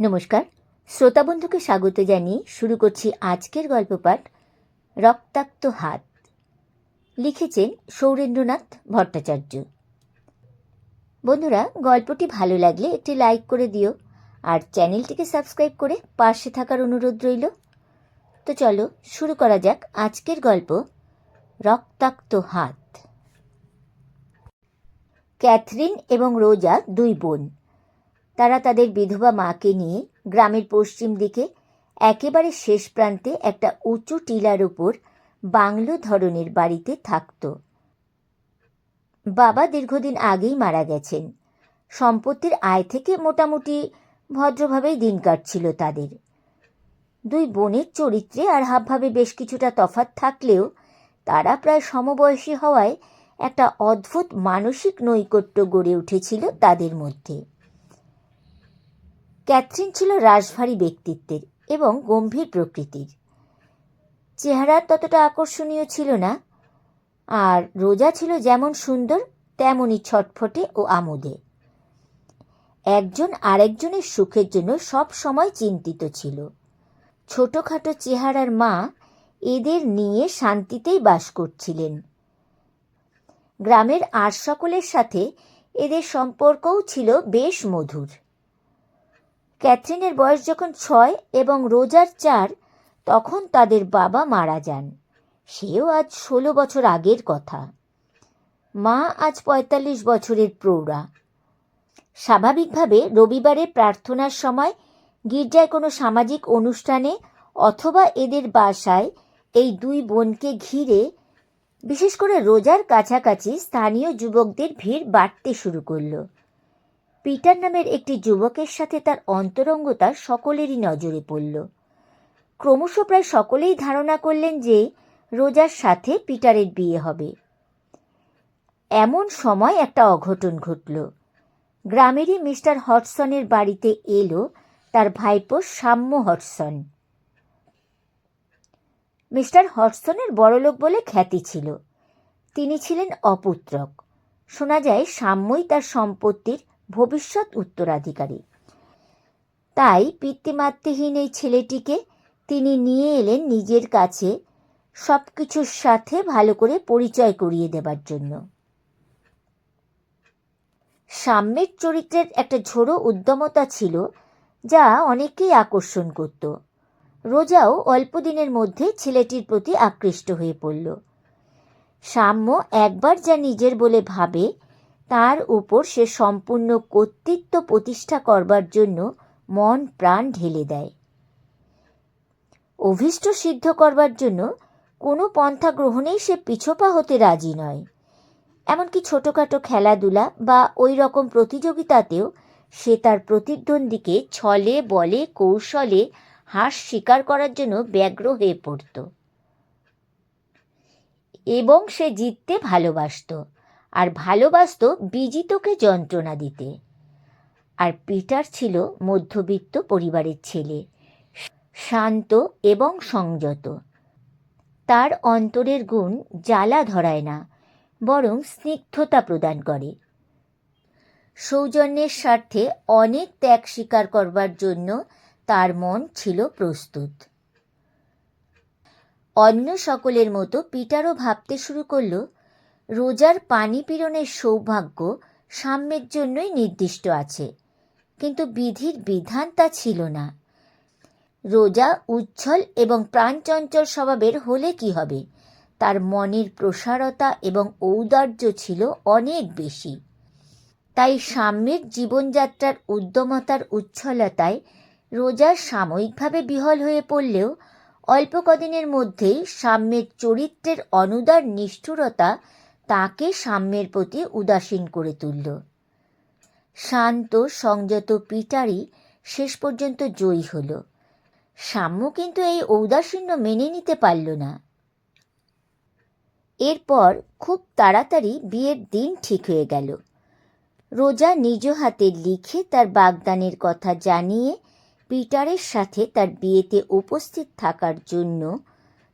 নমস্কার। শ্রোতা বন্ধুকে স্বাগত জানিয়ে শুরু করছি আজকের গল্প পাঠ, রক্তাক্ত হাত। লিখেছেন সৌরেন্দ্রনাথ ভট্টাচার্য। বন্ধুরা, গল্পটি ভালো লাগলে একটি লাইক করে দিও, আর চ্যানেলটিকে সাবস্ক্রাইব করে পাশে থাকার অনুরোধ রইল। তো চলো, শুরু করা যাক আজকের গল্প, রক্তাক্ত হাত। ক্যাথরিন এবং রোজা দুই বোন। তারা তাদের বিধবা মাকে নিয়ে গ্রামের পশ্চিম দিকে, একেবারে শেষ প্রান্তে একটা উঁচু টিলার উপর বাংলো ধরনের বাড়িতে থাকত। বাবা দীর্ঘদিন আগেই মারা গেছেন। সম্পত্তির আয় থেকে মোটামুটি ভদ্রভাবেই দিন কাটছিল তাদের। দুই বোনের চরিত্রে আর হাবভাবে বেশ কিছুটা তফাৎ থাকলেও তারা প্রায় সমবয়সী হওয়ায় একটা অদ্ভুত মানসিক নৈকট্য গড়ে উঠেছিল তাদের মধ্যে। ক্যাথরিন ছিল রাশভারী ব্যক্তিত্বের এবং গম্ভীর প্রকৃতির। চেহারা ততটা আকর্ষণীয় ছিল না, আর রোজা ছিল যেমন সুন্দর তেমনই ছটফটে ও আমোদে। একজন আরেকজনের সুখের জন্য সব সময় চিন্তিত ছিল। ছোটখাটো চেহারার মা এদের নিয়ে শান্তিতেই বাস করছিলেন। গ্রামের আর সকলের সাথে এদের সম্পর্কও ছিল বেশ মধুর। ক্যাথরিনের বয়স যখন ছয় এবং রোজার চার, তখন তাদের বাবা মারা যান। সেও আজ ষোলো বছর আগের কথা। মা আজ পঁয়তাল্লিশ বছরের প্রৌঢ়া। স্বাভাবিকভাবে রবিবারে প্রার্থনার সময় গির্জায় কোনো সামাজিক অনুষ্ঠানে অথবা এদের বাসায় এই দুই বোনকে ঘিরে বিশেষ করে রোজার কাছাকাছি স্থানীয় যুবকদের ভিড় বাড়তে শুরু করল। পিটার নামের একটি যুবকের সাথে তার অন্তরঙ্গতা সকলেরই নজরে পড়ল। ক্রমশ প্রায় সকলেই ধারণা করলেন যে রোজার সাথে পিটারের বিয়ে হবে। এমন সময় একটা অঘটন ঘটল। গ্রামেরই মিস্টার হটসনের বাড়িতে এলো তার ভাইপো সাম্য হটসন। মিস্টার হটসনের বড়লোক বলে খ্যাতি ছিল। তিনি ছিলেন অপুত্রক। শোনা যায় সাম্যই তার সম্পত্তির ভবিষ্যৎ উত্তরাধিকারী। তাই পিতৃমাতৃহীন এই ছেলেটিকে তিনি নিয়ে এলেন নিজের কাছে সব কিছুর সাথে ভালো করে পরিচয় করিয়ে দেবার জন্য। সাম্যের চরিত্রের একটা ঝোড়ো উদ্যমতা ছিল যা অনেকেই আকর্ষণ করত। রোজাও অল্প দিনের মধ্যে ছেলেটির প্রতি আকৃষ্ট হয়ে পড়ল। সাম্য একবার যা নিজের বলে ভাবে তার উপর সে সম্পূর্ণ কর্তৃত্ব প্রতিষ্ঠা করবার জন্য মন প্রাণ ঢেলে দেয়। অভীষ্ট সিদ্ধ করবার জন্য কোনো পন্থা গ্রহণেই সে পিছোপা হতে রাজি নয়। এমনকি ছোটোখাটো খেলাধুলা বা ওই রকম প্রতিযোগিতাতেও সে তার প্রতিদ্বন্দ্বীকে ছলে, বলে, কৌশলে হাস স্বীকার করার জন্য ব্যগ্র হয়ে পড়ত। এবং সে জিততে ভালোবাসত। আর ভালোবাসত বিজিতকে যন্ত্রণা দিতে। আর পিটার ছিল মধ্যবিত্ত পরিবারের ছেলে, শান্ত এবং সংযত। তার অন্তরের গুণ জ্বালা ধরায় না, বরং স্নিগ্ধতা প্রদান করে। সৌজন্যের স্বার্থে অনেক ত্যাগ স্বীকার করবার জন্য তার মন ছিল প্রস্তুত। অন্য সকলের মতো পিটারও ভাবতে শুরু করল রোজার পানি পীড়নের সৌভাগ্য সাম্যের জন্যই নির্দিষ্ট আছে, কিন্তু বিধির বিধান তা ছিল না। রোজা উচ্ছল এবং প্রাণচঞ্চল স্বভাবের হলে কি হবে? তার মনের প্রসারতা এবং ঔদার্য ছিল অনেক বেশি। তাই সাম্যের জীবনযাত্রার উদ্যমতার উচ্ছলতায় রোজা সাময়িকভাবে বিহল হয়ে পড়লেও অল্প কদিনের মধ্যেই সাম্যের চরিত্রের অনুদার নিষ্ঠুরতা তাকে সাম্যের প্রতি উদাসীন করে তুলল। শান্ত, সংযত পিটারই শেষ পর্যন্ত জয়ী হল। সাম্য কিন্তু এই ঔদাসীন্য মেনে নিতে পারল না। এরপর খুব তাড়াতাড়ি বিয়ের দিন ঠিক হয়ে গেল। রোজা নিজ হাতে লিখে তার বাগদানের কথা জানিয়ে পিটারের সাথে তার বিয়েতে উপস্থিত থাকার জন্য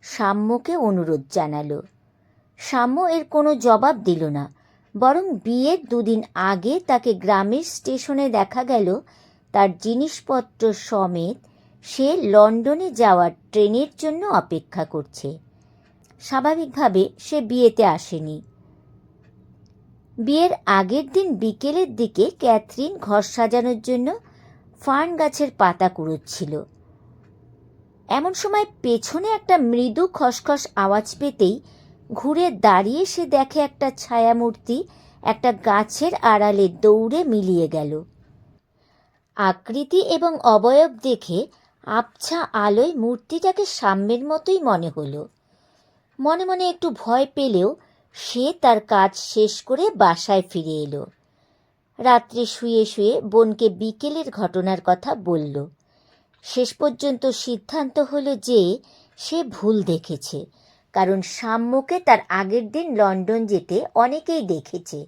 সাম্যকে অনুরোধ জানালো। সাম্য এর কোনো জবাব দিল না। বরং বিয়ের দুদিন আগে তাকে গ্রামের স্টেশনে দেখা গেল। তার জিনিসপত্র সমেত সে লন্ডনে যাওয়ার ট্রেনের জন্য অপেক্ষা করছে। স্বাভাবিকভাবে সে বিয়েতে আসেনি। বিয়ের আগের দিন বিকেলের দিকে ক্যাথরিন ঘর সাজানোর জন্য ফার্ন গাছের পাতা কুড়োচ্ছিল। এমন সময় পেছনে একটা মৃদু খসখস আওয়াজ পেতেই ঘুরে দাঁড়িয়ে সে দেখে একটা ছায়ামূর্তি একটা গাছের আড়ালে দৌড়ে মিলিয়ে গেল। আকৃতি এবং অবয়ব দেখে আবছা আলোয় মূর্তিটাকে সাম্যের মতোই মনে হলো। মনে মনে একটু ভয় পেলেও সে তার কাজ শেষ করে বাসায় ফিরে এলো। রাত্রে শুয়ে শুয়ে বোনকে বিকেলের ঘটনার কথা বলল। শেষ পর্যন্ত সিদ্ধান্ত হলো যে সে ভুল দেখেছে। কারণ সাম্যকে তার আগের দিন লন্ডন যেতে অনেকেই দেখেছে।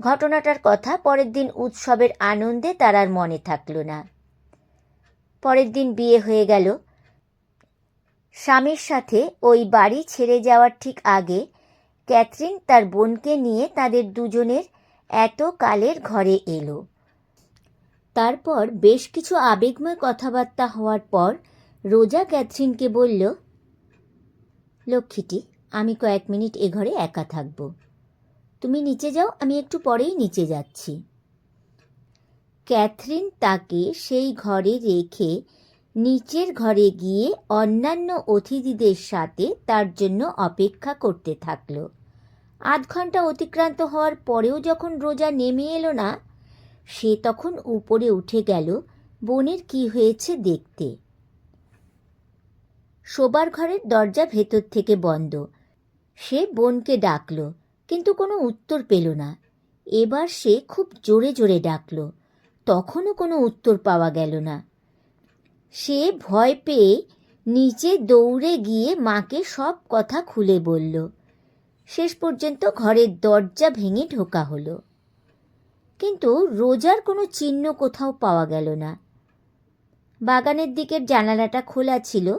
ঘটনাটার কথা পরের দিন উৎসবের আনন্দে তার আর মনে থাকল না। পরের দিন বিয়ে হয়ে গেল। স্বামীর সাথে ওই বাড়ি ছেড়ে যাওয়ার ঠিক আগে ক্যাথরিন তার বোনকে নিয়ে তাদের দুজনের এত কালের ঘরে এলো। তারপর বেশ কিছু আবেগময় কথাবার্তা হওয়ার পর রোজা ক্যাথরিনকে বলল লক্ষ্মীটি, আমি কয়েক মিনিট এ ঘরে একা থাকব। তুমি নিচে যাও, আমি একটু পরেই নিচে যাচ্ছি। ক্যাথরিন তাকে সেই ঘরে রেখে নিচের ঘরে গিয়ে অন্যান্য অতিথিদের সাথে তার জন্য অপেক্ষা করতে থাকল। আধ ঘণ্টা অতিক্রান্ত হওয়ার পরেও যখন রোজা নেমে এলো না, সে তখন উপরে উঠে গেল, বোনের কি হয়েছে দেখতে। শোবার ঘরের দরজা ভেতর থেকে বন্ধ। সে বোনকে ডাকলো, কিন্তু কোনো উত্তর পেল না। এবার সে খুব জোরে জোরে ডাকল, তখনও কোনো উত্তর পাওয়া গেল না। সে ভয় পেয়ে নিচে দৌড়ে গিয়ে মাকে সব কথা খুলে বলল। শেষ পর্যন্ত ঘরের দরজা ভেঙে ঢোকা হলো। কিন্তু রোজার কোনো চিহ্ন কোথাও পাওয়া গেল না। বাগানের দিকের জানালাটা খোলা ছিল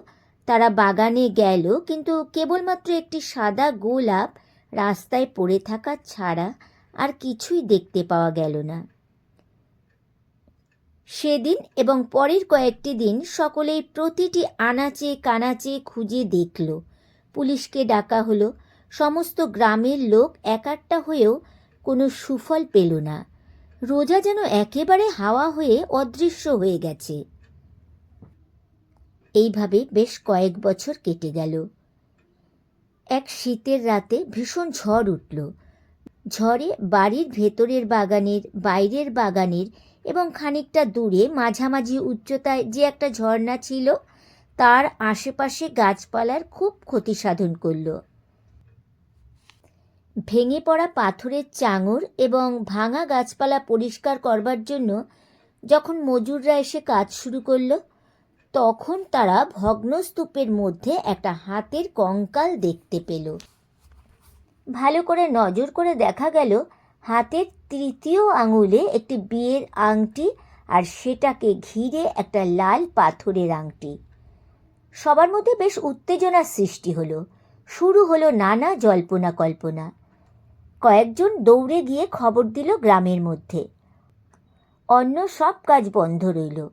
তারা বাগানে গেল, কিন্তু কেবলমাত্র একটি সাদা গোলাপ রাস্তায় পড়ে থাকা ছাড়া আর কিছুই দেখতে পাওয়া গেল না। সেদিন এবং পরের কয়েকটি দিন সকলেই প্রতিটি আনাচে কানাচে খুঁজে দেখল। পুলিশকে ডাকা হলো, সমস্ত গ্রামের লোক একাট্টা হয়েও কোনো সুফল পেল না। রোজা যেন একেবারে হাওয়া হয়ে অদৃশ্য হয়ে গেছে। এইভাবে বেশ কয়েক বছর কেটে গেল। এক শীতের রাতে ভীষণ ঝড় উঠল। ঝড়ে বাড়ির ভেতরের বাগানের, বাইরের বাগানের এবং খানিকটা দূরে মাঝামাঝি উচ্চতায় যে একটা ঝর্ণা ছিল, তার আশেপাশে গাছপালার খুব ক্ষতি সাধন করল। ভেঙে পড়া পাথরের চাঙর এবং ভাঙা গাছপালা পরিষ্কার করবার জন্য যখন মজুররা এসে কাজ শুরু করল তখন তারা ভগ্নস্তূপের মধ্যে একটা হাতের কঙ্কাল দেখতে পেল। ভালো করে নজর করে দেখা গেল, হাতের তৃতীয় আঙুলে একটি বিয়ের আংটি আর সেটাকে ঘিরে একটা লাল পাথরের আংটি। সবার মধ্যে বেশ উত্তেজনার সৃষ্টি হলো। শুরু হলো নানা জল্পনা কল্পনা। কয়েকজন দৌড়ে গিয়ে খবর দিল গ্রামের মধ্যে। অন্য সব কাজ বন্ধ রইল।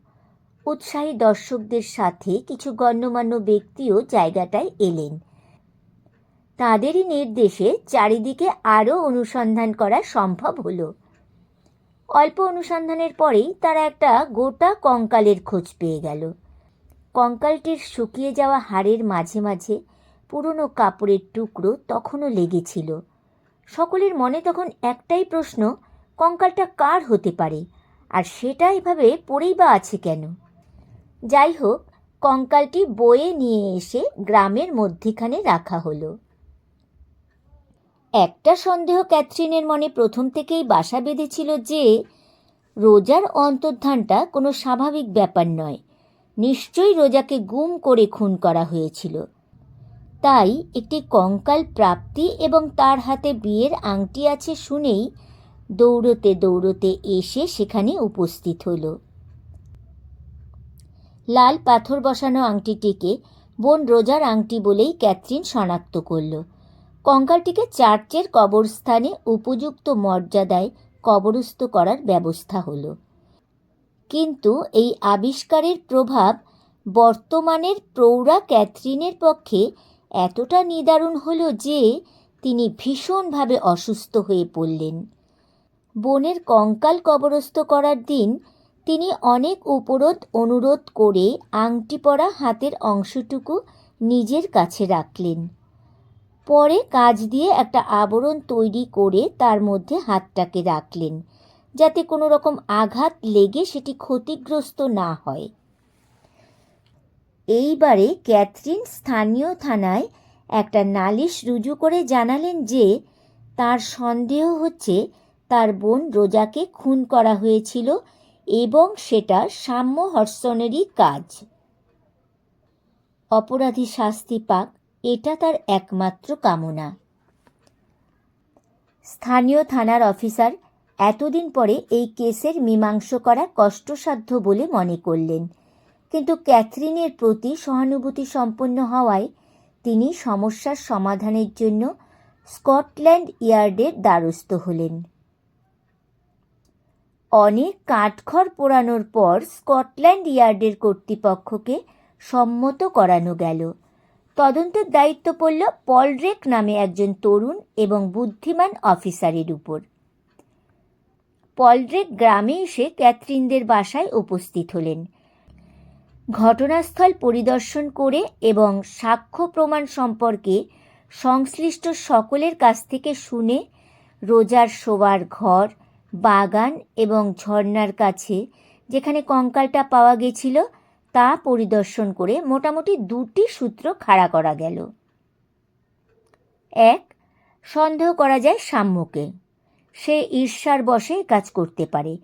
উৎসাহী দর্শকদের সাথে কিছু গণ্যমান্য ব্যক্তিও জায়গাটায় এলেন। তাদেরই নির্দেশে চারিদিকে আরও অনুসন্ধান করা সম্ভব হলো। অল্প অনুসন্ধানের পরেই তারা একটা গোটা কঙ্কালের খোঁজ পেয়ে গেল। কঙ্কালটির শুকিয়ে যাওয়া হাড়ের মাঝে মাঝে পুরনো কাপড়ের টুকরো তখনও লেগেছিল। সকলের মনে তখন একটাই প্রশ্ন, কঙ্কালটা কার হতে পারে? আর সেটা এভাবে পড়েই বা আছে কেন? যাই হোক কঙ্কালটি বয়ে নিয়ে এসে গ্রামের মধ্যিখানে রাখা হলো। একটা সন্দেহ ক্যাথরিনের মনে প্রথম থেকেই বাসা বেঁধেছিল যে, রোজার অন্তর্ধানটা কোনো স্বাভাবিক ব্যাপার নয়। নিশ্চয়ই রোজাকে গুম করে খুন করা হয়েছিল। তাই একটি কঙ্কাল প্রাপ্তি এবং তার হাতে বিয়ের আংটি আছে শুনেই দৌড়তে দৌড়তে এসে সেখানে উপস্থিত হল। লাল পাথর বসানো আংটিটিকে বোন রোজার আংটি বলেই ক্যাথরিন শনাক্ত করল। কঙ্কালটিকে চার্চের কবরস্থানে উপযুক্ত মর্যাদায় কবরস্থ করার ব্যবস্থা হলো। কিন্তু এই আবিষ্কারের প্রভাব বর্তমানের প্রৌঢ়া ক্যাথরিনের পক্ষে এতটা নিদারুণ হলো যে তিনি ভীষণভাবে অসুস্থ হয়ে পড়লেন। বোনের কঙ্কাল কবরস্থ করার দিন তিনি অনেক উপরোধ অনুরোধ করে আংটি পরা হাতের অংশটুকু নিজের কাছে রাখলেন। পরে কাজ দিয়ে একটা আবরণ তৈরি করে তার মধ্যে হাতটাকে রাখলেন, যাতে কোনো রকম আঘাত লেগে সেটি ক্ষতিগ্রস্ত না হয়। এইবারে ক্যাথরিন স্থানীয় থানায় একটা নালিশ রুজু করে জানালেন যে, তার সন্দেহ হচ্ছে তার বোন রোজাকে খুন করা হয়েছিল এবং সেটা সাম্য হর্ষণেরই কাজ। অপরাধী শাস্তি পাক, এটা তার একমাত্র কামনা। স্থানীয় থানার অফিসার এতদিন পরে এই কেসের মীমাংস করা কষ্টসাধ্য বলে মনে করলেন। কিন্তু ক্যাথরিনের প্রতি সহানুভূতি সম্পন্ন হওয়ায় তিনি সমস্যার সমাধানের জন্য স্কটল্যান্ড ইয়ার্ডের দ্বারস্থ হলেন। অনেক কাঠখড় পোড়ানোর পর স্কটল্যান্ড ইয়ার্ডের কর্তৃপক্ষকে সম্মত করানো গেল। তদন্তের দায়িত্ব পড়ল পলরেক নামে একজন তরুণ এবং বুদ্ধিমান অফিসারের উপর। পলরেক গ্রামে এসে ক্যাথরিনদের বাসায় উপস্থিত হলেন। ঘটনাস্থল পরিদর্শন করে এবং সাক্ষ্য প্রমাণ সম্পর্কে সংশ্লিষ্ট সকলের কাছ থেকে শুনে রোজার শোবার ঘর বাগান এবং ঝর্ণার কাছে যেখানে কঙ্কালটা পাওয়া গেছিল, তা পরিদর্শন করে মোটামুটি দুটি সূত্র খাড়া করা গেল। এক, সন্দেহ করা যায় সাম্যকে। সে ঈর্ষার বশে কাজ করতে পারে,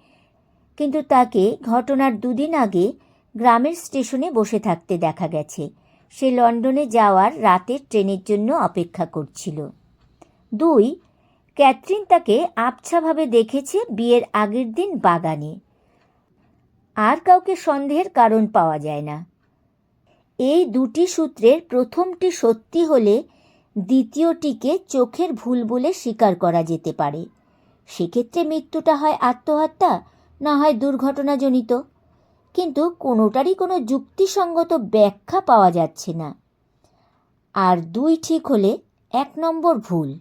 কিন্তু তাকে ঘটনার দুদিন আগে গ্রামের স্টেশনে বসে থাকতে দেখা গেছে। সে লন্ডনে যাওয়ার রাতের ট্রেনের জন্য অপেক্ষা করছিল। দুই ক্যাথরিন তাকে আবছাভাবে দেখেছে বিয়ের আগের দিন বাগানে। আর কাউকে সন্দেহের কারণ পাওয়া যায় না। এই দুটি সূত্রের প্রথমটি সত্যি হলে দ্বিতীয়টিকে চোখের ভুল বলে স্বীকার করা যেতে পারে। সেক্ষেত্রে মৃত্যুটা হয় আত্মহত্যা, না হয় দুর্ঘটনাজনিত। কিন্তু কোনোটারই কোনো যুক্তিসঙ্গত ব্যাখ্যা পাওয়া যাচ্ছে না। আর দুই ঠিক হলে এক নম্বর ভুল।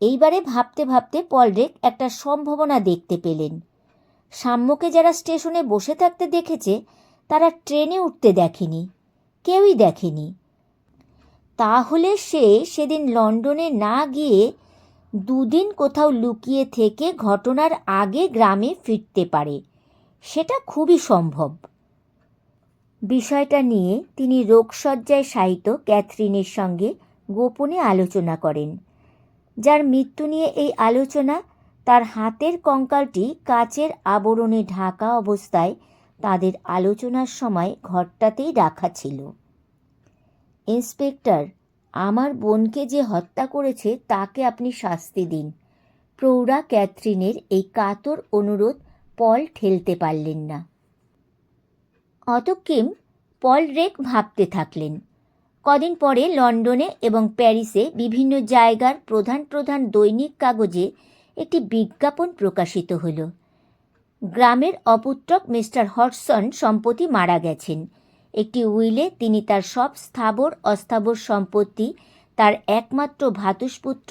এইবারে ভাবতে ভাবতে পলরেক একটা সম্ভাবনা দেখতে পেলেন। সাম্যকে যারা স্টেশনে বসে থাকতে দেখেছে, তারা ট্রেনে উঠতে দেখেনি, কেউই দেখেনি। তাহলে সে সেদিন লন্ডনে না গিয়ে দুদিন কোথাও লুকিয়ে থেকে ঘটনার আগে গ্রামে ফিরতে পারে, সেটা খুবই সম্ভব। বিষয়টা নিয়ে তিনি রোগসজ্জায় শায়িত ক্যাথরিনের সঙ্গে গোপনে আলোচনা করেন। যার মৃত্যু নিয়ে এই আলোচনা, তার হাতের কঙ্কালটি কাচের আবরণে ঢাকা অবস্থায় তাদের আলোচনার সময় ঘরটাতেই রাখা ছিল। ইন্সপেক্টর, আমার বোনকে যে হত্যা করেছে তাকে আপনি শাস্তি দিন। প্রৌঢ়া ক্যাথরিনের এই কাতর অনুরোধ পল ঠেলতে পারলেন না। অতকিম পল রেক ভাবতে থাকলেন। কদিন পরে লন্ডনে এবং প্যারিসে বিভিন্ন জায়গার প্রধান প্রধান দৈনিক কাগজে একটি বিজ্ঞাপন প্রকাশিত হলো। গ্রামের অপুত্রক মিস্টার হটসন সম্পত্তি মারা গেছেন। একটি উইলে তিনি তার সব স্থাবর অস্থাবর সম্পত্তি তার একমাত্র ভ্রাতুষ্পুত্র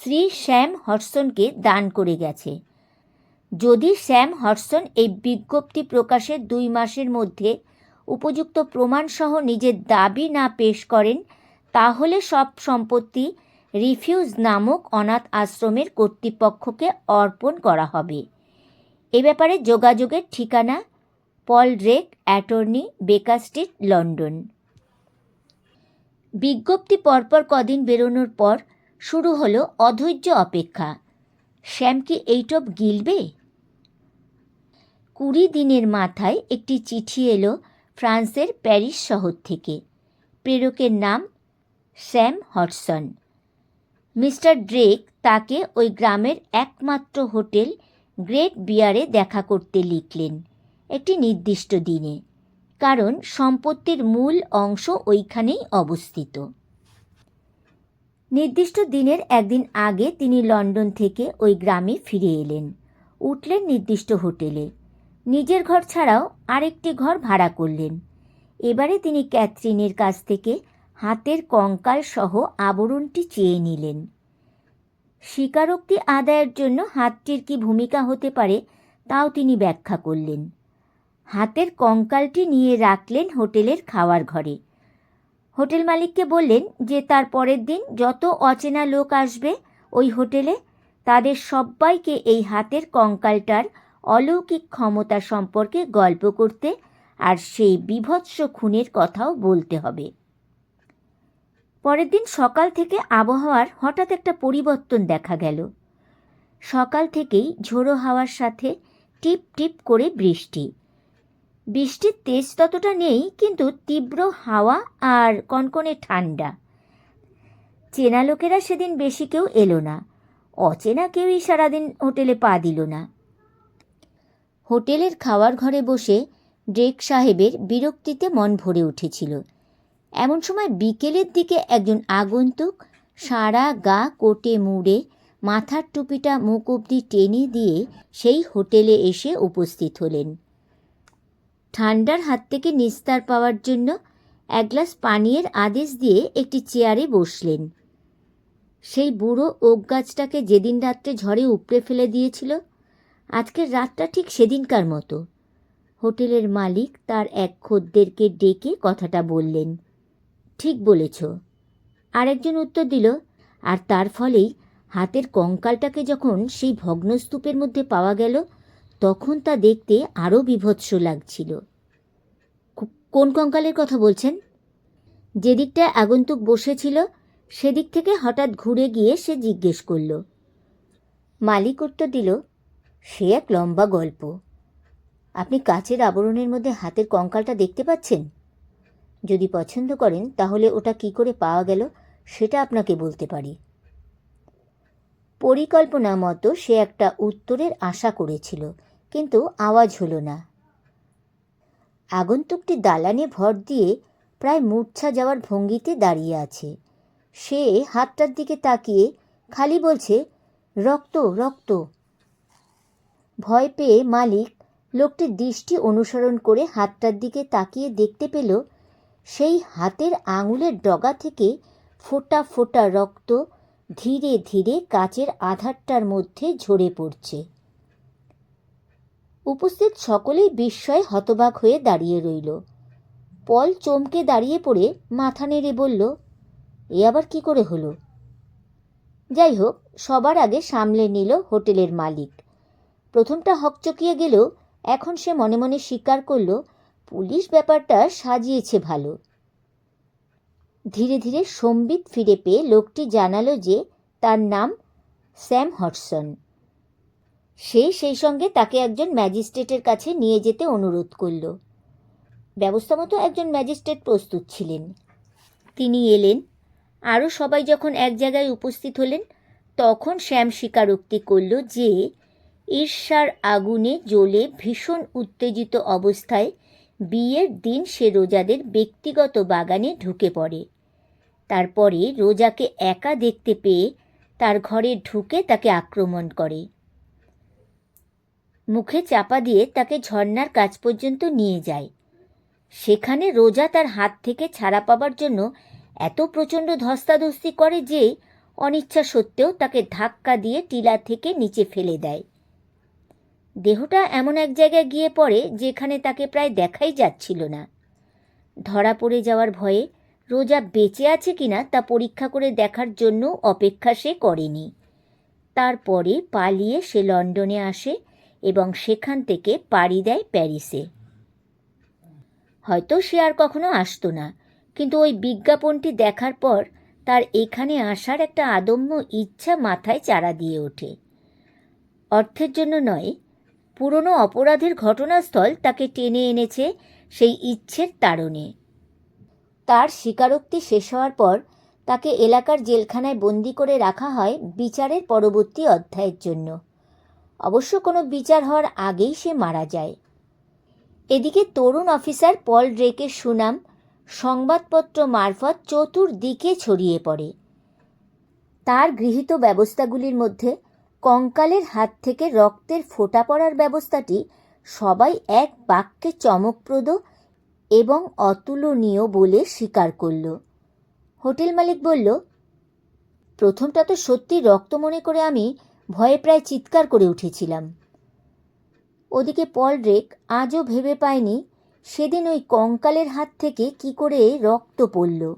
শ্রী শ্যাম হটসনকে দান করে গেছে। যদি শ্যাম হটসন এই বিজ্ঞপ্তি প্রকাশের দুই মাসের মধ্যে উপযুক্ত প্রমাণসহ নিজের দাবি না পেশ করেন, তাহলে সব সম্পত্তি রিফিউজ নামক অনাথ আশ্রমের কর্তৃপক্ষকে অর্পণ করা হবে। এ ব্যাপারে যোগাযোগের ঠিকানা Paul Reck, attorney, Baker street, London. বিজ্ঞপ্তি পরপর কদিন বেরোনোর পর শুরু হলো অধৈর্য অপেক্ষা। শ্যাম কি এইটব গিলবে? কুড়ি দিনের মাথায় একটি চিঠি এলো ফ্রান্সের প্যারিস শহর থেকে। প্রেরকের নাম স্যাম হটসন মিস্টার ড্রেক তাকে ওই গ্রামের একমাত্র হোটেল গ্রেট বিয়ারে দেখা করতে লিখলেন একটি নির্দিষ্ট দিনে, কারণ সম্পত্তির মূল অংশ ওইখানেই অবস্থিত। নির্দিষ্ট দিনের একদিন আগে তিনি লন্ডন থেকে ওই গ্রামে ফিরে এলেন। উঠলেন নির্দিষ্ট হোটেলে। নিজের ঘর ছাড়াও আরেকটি ঘর ভাড়া করলেন। এবারে তিনি ক্যাথরিনের কাছ থেকে হাতের কঙ্কাল সহ আবরণটি চেয়ে নিলেন। স্বীকারোক্তি আদায়ের জন্য হাতটির কি ভূমিকা হতে পারে, তাও তিনি ব্যাখ্যা করলেন। হাতের কঙ্কালটি নিয়ে রাখলেন হোটেলের খাওয়ার ঘরে। হোটেল মালিককে বললেন যে, তার পরের দিন যত অচেনা লোক আসবে ওই হোটেলে, তাদের সবাইকে এই হাতের কঙ্কালটার অলৌকিক ক্ষমতা সম্পর্কে গল্প করতে আর সেই বিভৎস খুনের কথাও বলতে হবে। পরের দিন সকাল থেকে আবহাওয়ার হঠাৎ একটা পরিবর্তন দেখা গেল। সকাল থেকেই ঝোড়ো হাওয়ার সাথে টিপ টিপ করে বৃষ্টি। বৃষ্টির তেজ ততটা নেই, কিন্তু তীব্র হাওয়া আর কনকনে ঠান্ডা। চেনা লোকেরা সেদিন বেশি কেউ এলো না। অচেনা কেউই সারাদিন হোটেলে পা দিল না। হোটেলের খাওয়ার ঘরে বসে ড্রেক সাহেবের বিরক্তিতে মন ভরে উঠেছিল। এমন সময় বিকেলের দিকে একজন আগন্তুক সারা গা কোটে মুড়ে মাথার টুপিটা মুখ অবধি টেনে দিয়ে সেই হোটেলে এসে উপস্থিত হলেন। ঠান্ডার হাত থেকে নিস্তার পাওয়ার জন্য এক গ্লাস পানীয়ের আদেশ দিয়ে একটি চেয়ারে বসলেন। সেই বুড়ো ওক গাছটাকে যেদিন রাত্রে ঝড়ে উপড়ে ফেলে দিয়েছিল আজকের রাতটা ঠিক সেদিনকার মতো। হোটেলের মালিক তার এক খদ্দেরকে ডেকে কথাটা বললেন। ঠিক বলেছ। আরেকজন উত্তর দিল, আর তার ফলেই হাতের কঙ্কালটাকে যখন সেই ভগ্নস্তূপের মধ্যে পাওয়া গেল, তখন তা দেখতে আরও বিভৎস লাগছিল। কোন কঙ্কালের কথা বলছেন? যেদিকটায় আগন্তুক বসেছিল, সেদিক থেকে হঠাৎ ঘুরে গিয়ে সে জিজ্ঞেস করল। মালিক উত্তর দিল সে এক লম্বা গল্প। আপনি কাচের আবরণের মধ্যে হাতের কঙ্কালটা দেখতে পাচ্ছেন? যদি পছন্দ করেন, তাহলে ওটা কি করে পাওয়া গেল, সেটা আপনাকে বলতে পারি। পরিকল্পনা মতো সে একটা উত্তরের আশা করেছিল, কিন্তু আওয়াজ হলো না। আগন্তুকটি দালানে ভর দিয়ে প্রায় মূর্ছা যাওয়ার ভঙ্গিতে দাঁড়িয়ে আছে। সে হাতটার দিকে তাকিয়ে খালি বলছে, রক্ত রক্ত। ভয় পেয়ে মালিক লোকটির দৃষ্টি অনুসরণ করে হাতটার দিকে তাকিয়ে দেখতে পেল, সেই হাতের আঙুলের ডগা থেকে ফোটা ফোটা রক্ত ধীরে ধীরে কাচের আধারটার মধ্যে ঝরে পড়ছে। উপস্থিত সকলেই বিস্ময়ে হতবাক হয়ে দাঁড়িয়ে রইল। পল চমকে দাঁড়িয়ে পড়ে মাথা নেড়ে বলল, এ আবার কি করে হলো? যাই হোক, সবার আগে সামলে নিল হোটেলের মালিক। প্রথমটা হকচকিয়ে গেলেও এখন সে মনে মনে স্বীকার করল, পুলিশ ব্যাপারটা সাজিয়েছে ভালো। ধীরে ধীরে সম্বিত ফিরে পেয়ে লোকটি জানালো যে তার নাম স্যাম হটসন। সে সেই সঙ্গে তাকে একজন ম্যাজিস্ট্রেটের কাছে নিয়ে যেতে অনুরোধ করল। ব্যবস্থা মতো একজন ম্যাজিস্ট্রেট প্রস্তুত ছিলেন। তিনি এলেন। আরও সবাই যখন এক জায়গায় উপস্থিত হলেন, তখন শ্যাম স্বীকারোক্তি করল যে ঈর্ষার আগুনে জ্বলে ভীষণ উত্তেজিত অবস্থায় বিয়ের দিন সে রোজাদের ব্যক্তিগত বাগানে ঢুকে পড়ে। তারপরে রোজাকে একা দেখতে পেয়ে তার ঘরে ঢুকে তাকে আক্রমণ করে। মুখে চাপা দিয়ে তাকে ঝর্নার কাছ পর্যন্ত নিয়ে যায়। সেখানে রোজা তার হাত থেকে ছাড়া পাবার জন্য এত প্রচণ্ড ধস্তাধস্তি করে যে অনিচ্ছা সত্ত্বেও তাকে ধাক্কা দিয়ে টিলা থেকে নিচে ফেলে দেয়। দেহটা এমন এক জায়গায় গিয়ে পড়ে যেখানে তাকে প্রায় দেখাই যাচ্ছিল না। ধরা পড়ে যাওয়ার ভয়ে রোজা বেঁচে আছে কিনা তা পরীক্ষা করে দেখার জন্য অপেক্ষা সে করেনি। তারপরে পালিয়ে সে লন্ডনে আসে এবং সেখান থেকে পাড়ি দেয় প্যারিসে। হয়তো সে আর কখনো আসতো না, কিন্তু ওই বিজ্ঞাপনটি দেখার পর তার এখানে আসার একটা আদম্য ইচ্ছা মাথায় চারা দিয়ে ওঠে। অর্থের জন্য নয় পুরনো অপরাধের ঘটনাস্থল তাকে টেনে এনেছে সেই ইচ্ছের তাড়নে। তার স্বীকারোক্তি শেষ হওয়ার পর তাকে এলাকার জেলখানায় বন্দি করে রাখা হয় বিচারের পরবর্তী অধ্যায়ের জন্য। অবশ্য কোনো বিচার হওয়ার আগেই সে মারা যায়। এদিকে তরুণ অফিসার পল ড্রেকের সুনাম সংবাদপত্র মারফত চতুর্দিকে ছড়িয়ে পড়ে। তার গৃহীত ব্যবস্থাগুলির মধ্যে কঙ্কালের হাত থেকে রক্তের ফোঁটা পড়ার ব্যবস্থাটি সবাই এক বাক্যে চমকপ্রদ এবং অতুলনীয় বলে স্বীকার করল। হোটেল মালিক বলল, প্রথমটা তো সত্যি রক্ত মনে করে আমি ভয়ে প্রায় চিৎকার করে উঠেছিলাম। ওদিকে পলড্রেক আজও ভেবে পায়নি সেদিন ওই কঙ্কালের হাত থেকে কি করে রক্ত পড়ল।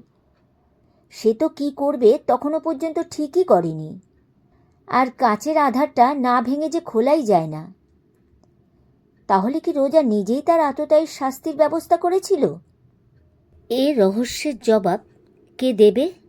সে তো কি করবে তখনও পর্যন্ত ঠিকই করেনি। আর কাচের আধারটা না ভেঙে যে খোলাই যায় না। তাহলে কি রোজা নিজেই তার আততায়ীর শাস্তির ব্যবস্থা করেছিল? এ রহস্যের জবাব কে দেবে?